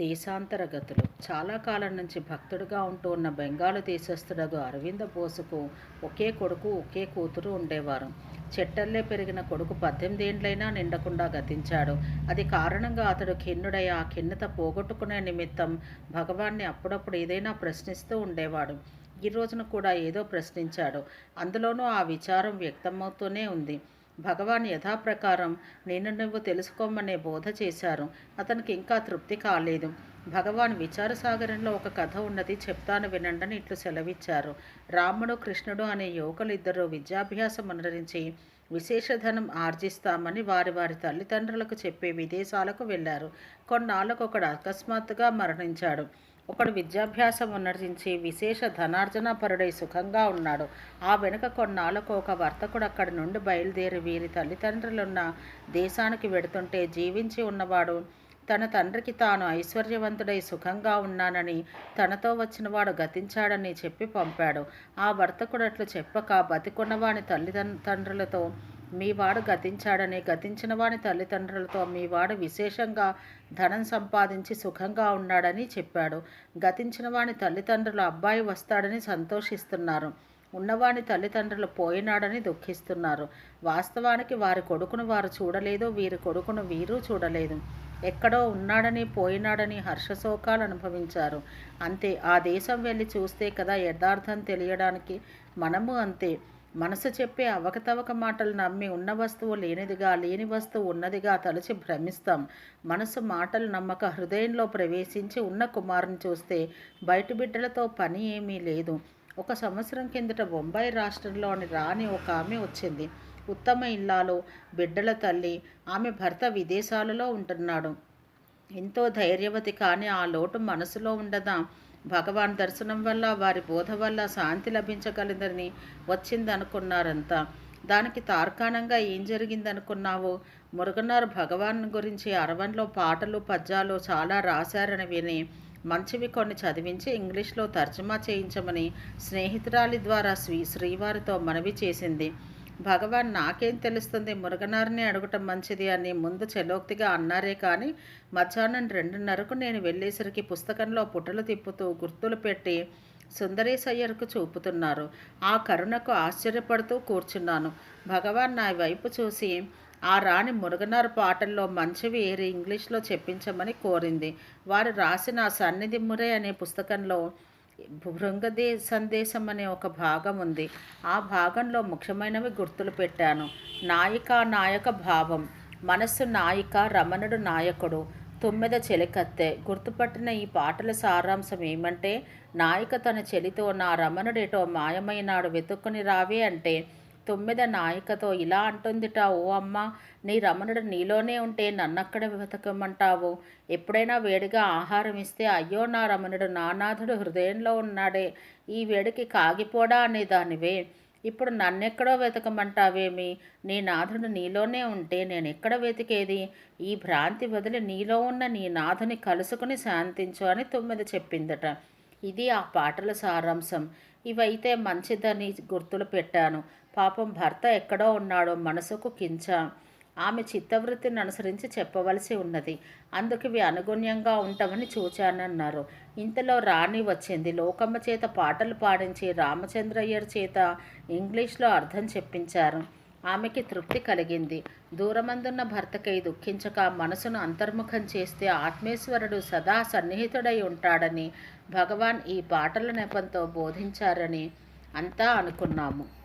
దేశాంతరగతులు. చాలా కాలం నుంచి భక్తుడుగా ఉంటూ ఉన్న బెంగాలు దేశస్థుడగు అరవింద బోసుకు ఒకే కొడుకు ఒకే కూతురు ఉండేవారు. చెట్టల్లే పెరిగిన కొడుకు పద్దెనిమిది ఏండ్లైనా నిండకుండా గతించాడు. అది కారణంగా అతడు ఖిన్నుడై ఆ ఖిన్నత పోగొట్టుకునే నిమిత్తం భగవాన్ని అప్పుడప్పుడు ఏదైనా ప్రశ్నిస్తూ ఉండేవాడు. ఈ రోజున కూడా ఏదో ప్రశ్నించాడు. అందులోనూ ఆ విచారం వ్యక్తమవుతూనే ఉంది. భగవాన్ యథాప్రకారం నేను నువ్వు తెలుసుకోమనే బోధ చేశారు. అతనికి ఇంకా తృప్తి కాలేదు. భగవాన్ విచారసాగరంలో ఒక కథ ఉన్నది చెప్తాను వినండని ఇట్లు సెలవిచ్చారు. రాముడు కృష్ణుడు అనే యువకులు ఇద్దరు విద్యాభ్యాసం అనుసరించి విశేషధనం ఆర్జిస్తామని వారి వారి తల్లిదండ్రులకు చెప్పి విదేశాలకు వెళ్ళారు. కొన్నాళ్ళకొకడు అకస్మాత్తుగా మరణించాడు. ఒకడు విద్యాభ్యాసం ఉన్నరించి విశేష ధనార్జన పరుడై సుఖంగా ఉన్నాడు. ఆ వెనుక కొన్నాళ్ళకు ఒక వర్తకుడు అక్కడి నుండి బయలుదేరి వీరి తల్లిదండ్రులున్న దేశానికి వెడుతుంటే జీవించి ఉన్నవాడు తన తండ్రికి తాను ఐశ్వర్యవంతుడై సుఖంగా ఉన్నానని తనతో వచ్చినవాడు గతించాడని చెప్పి పంపాడు. ఆ వర్తకుడు అట్లు చెప్పక బతికున్నవాని తల్లిదండ్రులతో మీవాడు గతించాడని గతించిన వాని తల్లిదండ్రులతో మీవాడు విశేషంగా ధనం సంపాదించి సుఖంగా ఉన్నాడని చెప్పాడు. గతించిన వాని తల్లిదండ్రులు అబ్బాయి వస్తాడని సంతోషిస్తున్నారు. ఉన్నవాని తల్లిదండ్రులు పోయినాడని దుఃఖిస్తున్నారు. వాస్తవానికి వారి కొడుకును వారు చూడలేదు వీరి కొడుకును వీరు చూడలేదు. ఎక్కడో ఉన్నాడని పోయినాడని హర్షశోకాలు అనుభవించారు. అంతే ఆ దేశం వెళ్ళి చూస్తే కదా యథార్థం తెలియడానికి మనము అంతే. మనసు చెప్పే అవకతవక మాటలు నమ్మి ఉన్న వస్తువు లేనిదిగా లేని వస్తువు ఉన్నదిగా తలచి భ్రమిస్తాం. మనసు మాటలు నమ్మక హృదయంలో ప్రవేశించి ఉన్న కుమారుని చూస్తే బయట బిడ్డలతో పని ఏమీ లేదు. ఒక సంవత్సరం కిందట బొంబాయి రాష్ట్రంలోని రాణి ఒక ఆమె వచ్చింది. ఉత్తమ ఇల్లాలు బిడ్డల తల్లి ఆమె భర్త విదేశాలలో ఉంటున్నాడు. ఎంతో ధైర్యవతి కానీ ఆ లోటు మనసులో ఉండదా? భగవాన్ దర్శనం వల్ల వారి బోధ వల్ల శాంతి లభించగలదని వచ్చిందనుకున్నారంతా. దానికి తార్కాణంగా ఏం జరిగిందనుకున్నావో? మురుగన్నారు భగవాన్ గురించి అరవన్లో పాటలు పద్యాలు చాలా రాశారని విని మంచివి కొన్ని చదివించి ఇంగ్లీష్లో తర్జుమా చేయించమని స్నేహితురాలి ద్వారా శ్రీ శ్రీవారితో మనవి చేసింది. భగవాన్ నాకేం తెలుస్తుంది? మురగనారిని అడగటం మంచిది అని ముందు చెలోక్తిగా అన్నారే కానీ మధ్యాహ్నం రెండున్నరకు నేను వెళ్ళేసరికి పుస్తకంలో పుటలు తిప్పుతూ గుర్తులు పెట్టి సుందరేశయ్యర్కు చూపుతున్నారు. ఆ కరుణకు ఆశ్చర్యపడుతూ కూర్చున్నాను. భగవాన్ నా వైపు చూసి ఆ రాణి మురుగనారు పాటల్లో మంచివి ఏరి ఇంగ్లీష్లో చెప్పించమని కోరింది. వారు రాసిన సన్నిధి మురే అనే పుస్తకంలో భృంగదే సందేశం అనే ఒక భాగం ఉంది. ఆ భాగంలో ముఖ్యమైనవి గుర్తులు పెట్టాను. నాయిక నాయక భావం. మనస్సు నాయిక రమణుడు నాయకుడు. తొమ్మిద చెలికత్తె. గుర్తుపట్టిన ఈ పాటల సారాంశం ఏమంటే నాయిక తన చెలితో నా రమణుడేటో మాయమైనాడు వెతుక్కుని రావే అంటే తొమ్మిద నాయికతో ఇలా అంటుందిట ఓ అమ్మ నీ రమణుడు నీలోనే ఉంటే నన్నక్కడ వెతకమంటావు? ఎప్పుడైనా వేడిగా ఆహారం ఇస్తే అయ్యో నా రమణుడు నానాథుడు హృదయంలో ఉన్నాడే. ఈ వేడికి కాగిపోడా అనే దానివే. ఇప్పుడు నన్నెక్కడో వెతకమంటావేమి? నీ నాథుడు నీలోనే ఉంటే నేను ఎక్కడ వెతికేది? ఈ భ్రాంతి వదిలి నీలో ఉన్న నీ నాథుని కలుసుకుని శాంతించు అని తొమ్మిది చెప్పిందట. ఇది ఆ పాటల సారాంశం. ఇవైతే మంచిదని గుర్తులు పెట్టాను. పాపం భర్త ఎక్కడో ఉన్నాడో మనసుకు కించ. ఆమె చిత్తవృత్తిని అనుసరించి చెప్పవలసి ఉన్నది. అందుకు ఇవి అనుగుణ్యంగా ఉంటామని చూచానన్నారు. ఇంతలో రాణి వచ్చింది. లోకమ్మ చేత పాటలు పాడించి రామచంద్రయ్యర్ చేత ఇంగ్లీష్లో అర్థం చెప్పించారు. ఆమెకి తృప్తి కలిగింది. దూరమందున్న భర్తకై దుఃఖించక మనసును అంతర్ముఖం చేస్తే ఆత్మేశ్వరుడు సదా సన్నిహితుడై ఉంటాడని భగవాన్ ఈ పాటల నెపంతో బోధించారని అంతా అనుకున్నాము.